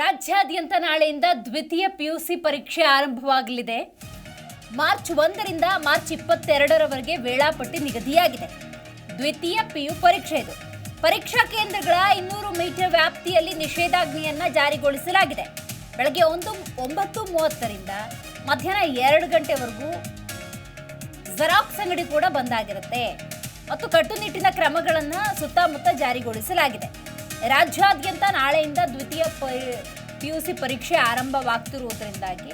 ರಾಜ್ಯಾದ್ಯಂತ ನಾಳೆಯಿಂದ ದ್ವಿತೀಯ ಪಿಯುಸಿ ಪರೀಕ್ಷೆ ಆರಂಭವಾಗಲಿದೆ. ಮಾರ್ಚ್ ಒಂದರಿಂದ ಮಾರ್ಚ್ ಇಪ್ಪತ್ತೆರಡರವರೆಗೆ ವೇಳಾಪಟ್ಟಿ ನಿಗದಿಯಾಗಿದೆ. ದ್ವಿತೀಯ ಪಿಯು ಪರೀಕ್ಷೆ ಇದು. ಪರೀಕ್ಷಾ ಕೇಂದ್ರಗಳ ಇನ್ನೂರು ಮೀಟರ್ ವ್ಯಾಪ್ತಿಯಲ್ಲಿ ನಿಷೇಧಾಜ್ಞೆಯನ್ನ ಜಾರಿಗೊಳಿಸಲಾಗಿದೆ. ಬೆಳಗ್ಗೆ ಒಂದು, ಒಂಬತ್ತು ಮೂವತ್ತರಿಂದ ಮಧ್ಯಾಹ್ನ ಎರಡು ಗಂಟೆವರೆಗೂ ಜೆರಾಕ್ಸ್ ಅಂಗಡಿ ಕೂಡ ಬಂದಾಗಿರುತ್ತೆ ಮತ್ತು ಕಟ್ಟುನಿಟ್ಟಿನ ಕ್ರಮಗಳನ್ನು ಸುತ್ತಮುತ್ತ ಜಾರಿಗೊಳಿಸಲಾಗಿದೆ. ರಾಜ್ಯಾದ್ಯಂತ ನಾಳೆಯಿಂದ ದ್ವಿತೀಯ ಪಿಯುಸಿ ಪರೀಕ್ಷೆ ಆರಂಭವಾಗ್ತಿರುವುದರಿಂದಾಗಿ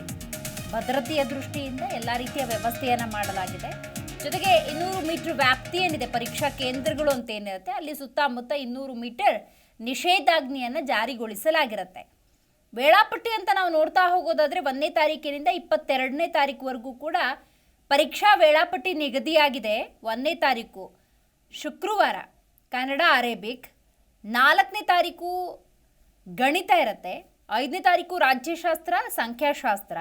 ಭದ್ರತೆಯ ದೃಷ್ಟಿಯಿಂದ ಎಲ್ಲ ರೀತಿಯ ವ್ಯವಸ್ಥೆಯನ್ನು ಮಾಡಲಾಗಿದೆ. ಜೊತೆಗೆ ಇನ್ನೂರು ಮೀಟರ್ ವ್ಯಾಪ್ತಿ ಏನಿದೆ ಪರೀಕ್ಷಾ ಕೇಂದ್ರಗಳು ಅಂತ ಏನಿರುತ್ತೆ, ಅಲ್ಲಿ ಸುತ್ತಮುತ್ತ ಇನ್ನೂರು ಮೀಟರ್ ನಿಷೇಧಾಜ್ಞೆಯನ್ನು ಜಾರಿಗೊಳಿಸಲಾಗಿರುತ್ತೆ. ವೇಳಾಪಟ್ಟಿ ಅಂತ ನಾವು ನೋಡ್ತಾ ಹೋಗೋದಾದರೆ ಒಂದನೇ ತಾರೀಕಿನಿಂದ ಇಪ್ಪತ್ತೆರಡನೇ ತಾರೀಕುವರೆಗೂ ಕೂಡ ಪರೀಕ್ಷಾ ವೇಳಾಪಟ್ಟಿ ನಿಗದಿಯಾಗಿದೆ ಒಂದನೇ ತಾರೀಕು. ಶುಕ್ರವಾರ, ಕನ್ನಡ ಅರೇಬಿಕ್ ನಾಲ್ಕನೇ ತಾರೀಕು ಗಣಿತ ಇರುತ್ತೆ, ಐದನೇ ತಾರೀಕು ರಾಜ್ಯಶಾಸ್ತ್ರ, ಸಂಖ್ಯಾಶಾಸ್ತ್ರ,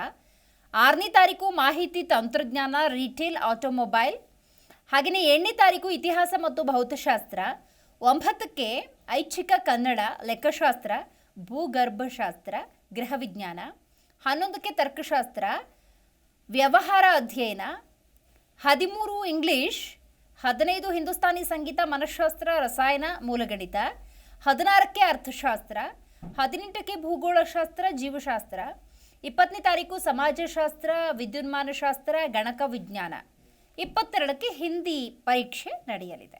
ಆರನೇ ತಾರೀಕು ಮಾಹಿತಿ ತಂತ್ರಜ್ಞಾನ ರಿಟೇಲ್ ಆಟೋಮೊಬೈಲ್ ಹಾಗೆಯೇ ಏಳನೇ ತಾರೀಕು ಇತಿಹಾಸ ಮತ್ತು ಭೌತಶಾಸ್ತ್ರ, ಒಂಬತ್ತಕ್ಕೆ ಐಚ್ಛಿಕ ಕನ್ನಡ, ಲೆಕ್ಕಶಾಸ್ತ್ರ, ಭೂಗರ್ಭಶಾಸ್ತ್ರ, ಗೃಹವಿಜ್ಞಾನ, ಹನ್ನೊಂದಕ್ಕೆ ತರ್ಕಶಾಸ್ತ್ರ, ವ್ಯವಹಾರ ಅಧ್ಯಯನ, ಹದಿಮೂರು ಇಂಗ್ಲೀಷ್, ಹದಿನೈದು ಹಿಂದೂಸ್ತಾನಿ ಸಂಗೀತ, ಮನಃಶಾಸ್ತ್ರ, ರಸಾಯನ, ಮೂಲಗಣಿತ ಹದಿನಾರಕ್ಕೆ ಅರ್ಥಶಾಸ್ತ್ರ, ಹದಿನೆಂಟಕ್ಕೆ ಭೂಗೋಳಶಾಸ್ತ್ರ, ಜೀವಶಾಸ್ತ್ರ, ಇಪ್ಪತ್ತನೇ ತಾರೀಕು ಸಮಾಜಶಾಸ್ತ್ರ, ವಿದ್ಯುನ್ಮಾನಶಾಸ್ತ್ರ ಗಣಕ ವಿಜ್ಞಾನ ಇಪ್ಪತ್ತೆರಡಕ್ಕೆ ಹಿಂದಿ ಪರೀಕ್ಷೆ ನಡೆಯಲಿದೆ.